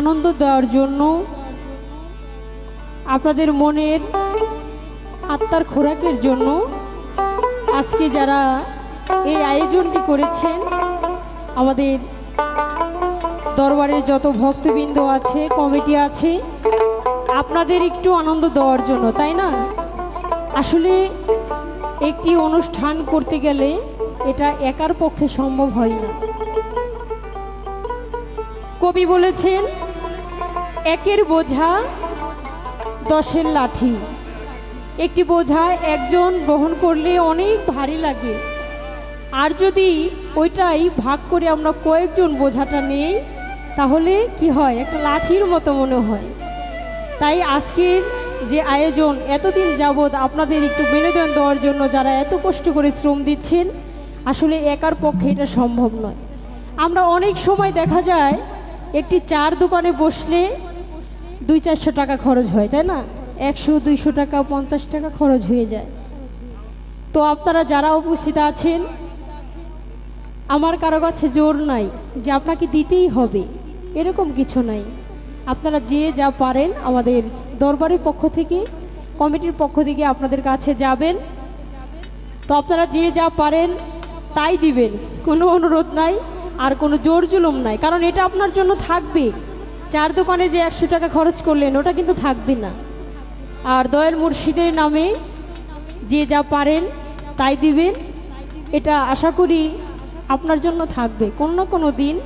আনন্দ দেওয়ার জন্য আপনাদের মনের আত্মার খোরাকের জন্য আজকে যারা এই আয়োজনটি করেছেন, আমাদের দরবারের যত ভক্তবৃন্দ আছে, কমিটি আছে, আপনাদের একটু আনন্দ দেওয়ার জন্য, তাই না? আসলে একটি অনুষ্ঠান করতে গেলে এটা একার পক্ষে সম্ভব হয় না। কবি বলেছেন একের বোঝা দশের লাঠি। একটি বোঝা একজন বহন করলে অনেক ভারী লাগে। আর যদি ওইটাই ভাগ করে আমরা কয়েকজন বোঝাটা নেই, তাহলে কি হয়? একটা লাঠির মতো মনে হয়। তাই আজকের যে আয়োজন, এতদিন যাবৎ আপনাদের একটু বিনোদন দেওয়ার জন্য যারা এত কষ্ট করে শ্রম দিচ্ছেন, আসলে একার পক্ষে এটা সম্ভব নয়। আমরা অনেক সময় দেখা যায়, একটি চার দোকানে বসলে দুই চারশো টাকা খরচ হয়, তাই না? একশো, দুইশো টাকা, পঞ্চাশ টাকা খরচ হয়ে যায়। তো আপনারা যারা উপস্থিত আছেন, আমার কারও কাছে জোর নাই যে আপনাকে দিতেই হবে, এরকম কিছু নাই। আপনারা যে যা পারেন আমাদের দরবারের পক্ষ থেকে, কমিটির পক্ষ থেকে আপনাদের কাছে যাবেন। তো আপনারা যে যা পারেন, তাই দিবেন। কোনো অনুরোধ নাই আর কোনো জোর জুলুম নাই, কারণ এটা আপনার জন্য থাকবে। চার দোকানে যে একশো টাকা খরচ করলেন, ওটা কিন্তু থাকবে না। আর দয়াল মুর্শিদের নামে যে যা পারেন, তাই দিবেন। এটা আশা করি আপনার জন্য থাকবে। কোনো না কোনো দিন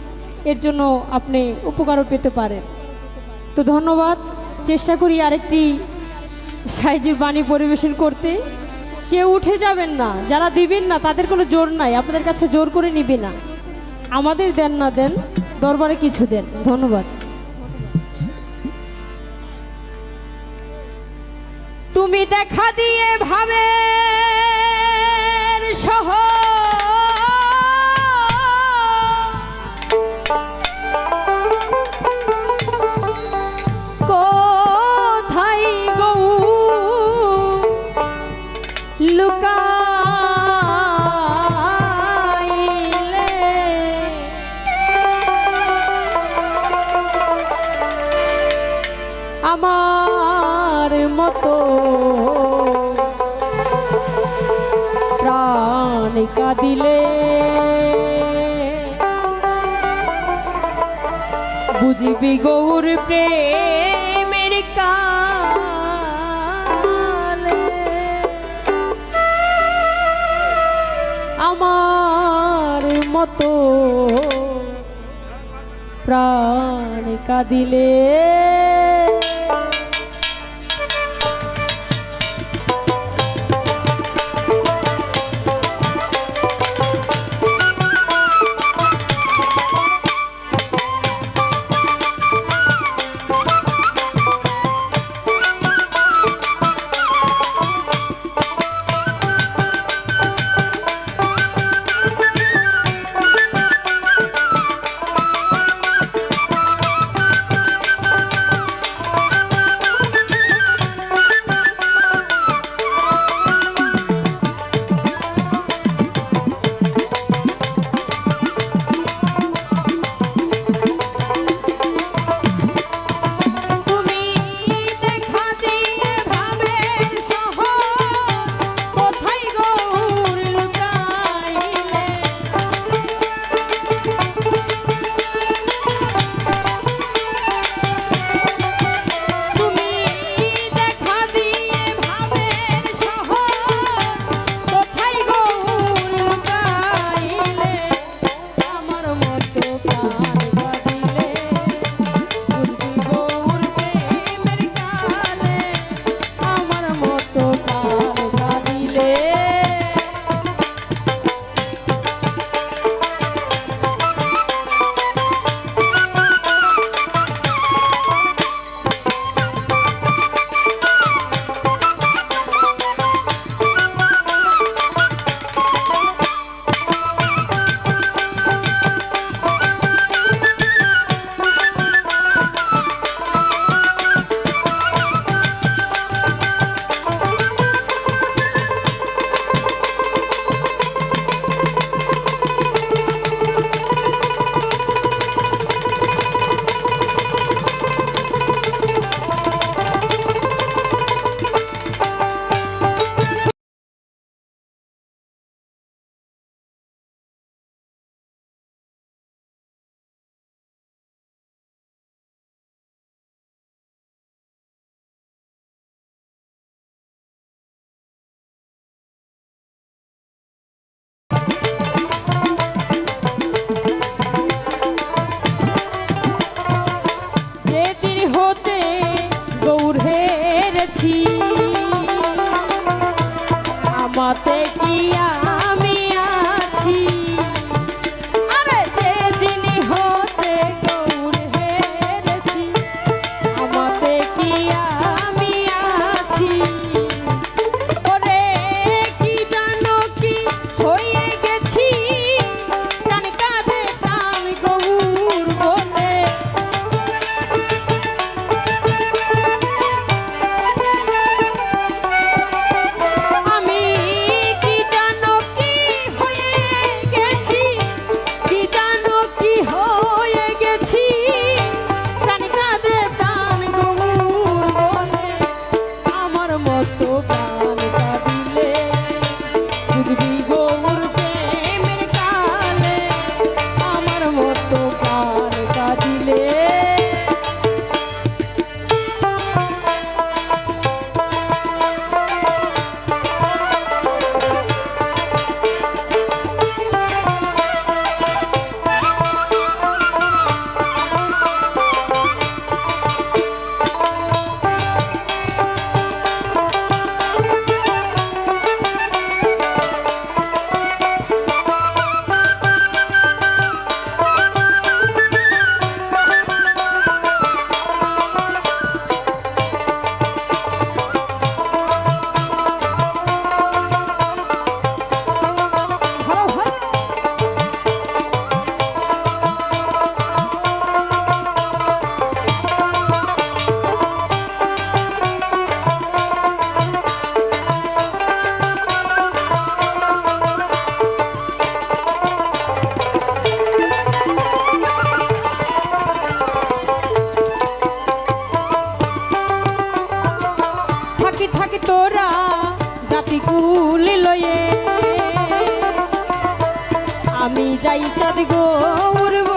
এর জন্য আপনি উপকারও পেতে পারেন। তো ধন্যবাদ। চেষ্টা করি আরেকটি সাইজের বাণী পরিবেশন করতে। কেউ উঠে যাবেন না। যারা দিবেন না, তাদের কোনো জোর নাই। আপনাদের কাছে জোর করে নিবে না। আমাদের দেন না দেন, দরবারে কিছু দেন। ধন্যবাদ। তুমি দেখা দিয়ে ভাবে প্রাণ কাঁদিলে। বুঝবি গৌর প্রেমের আমার মতো প্রাণ কাঁদিলে। ti. থাকি থাকি তোরা জাতি কুল লয়ে। আমি যাই চাঁদ গৌরব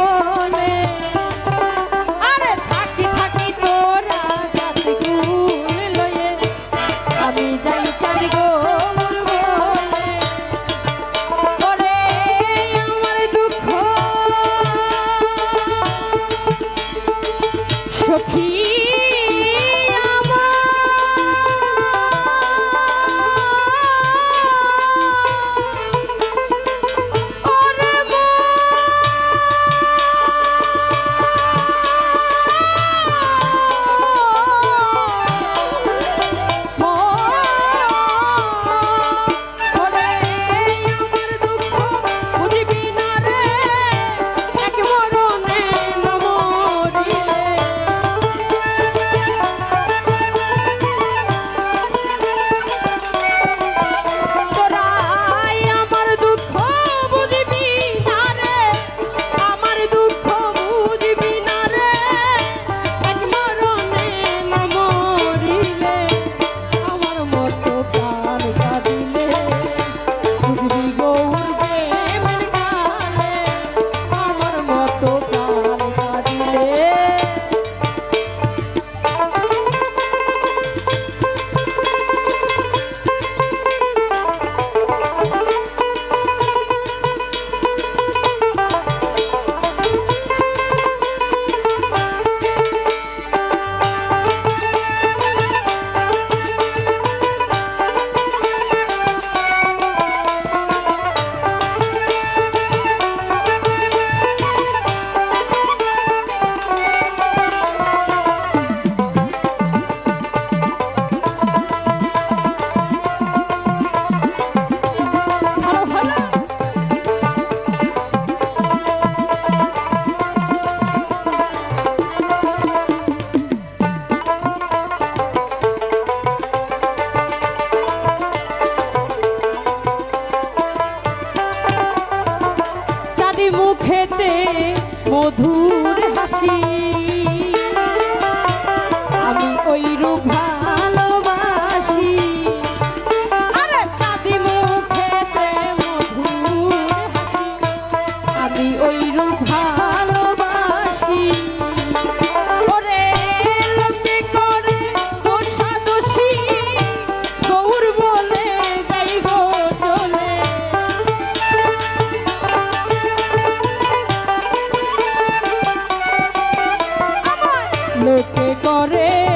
লোকে করে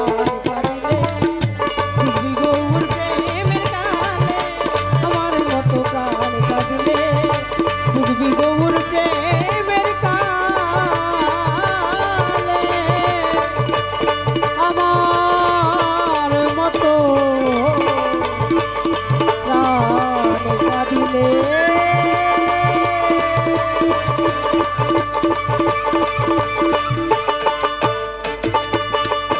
Oh,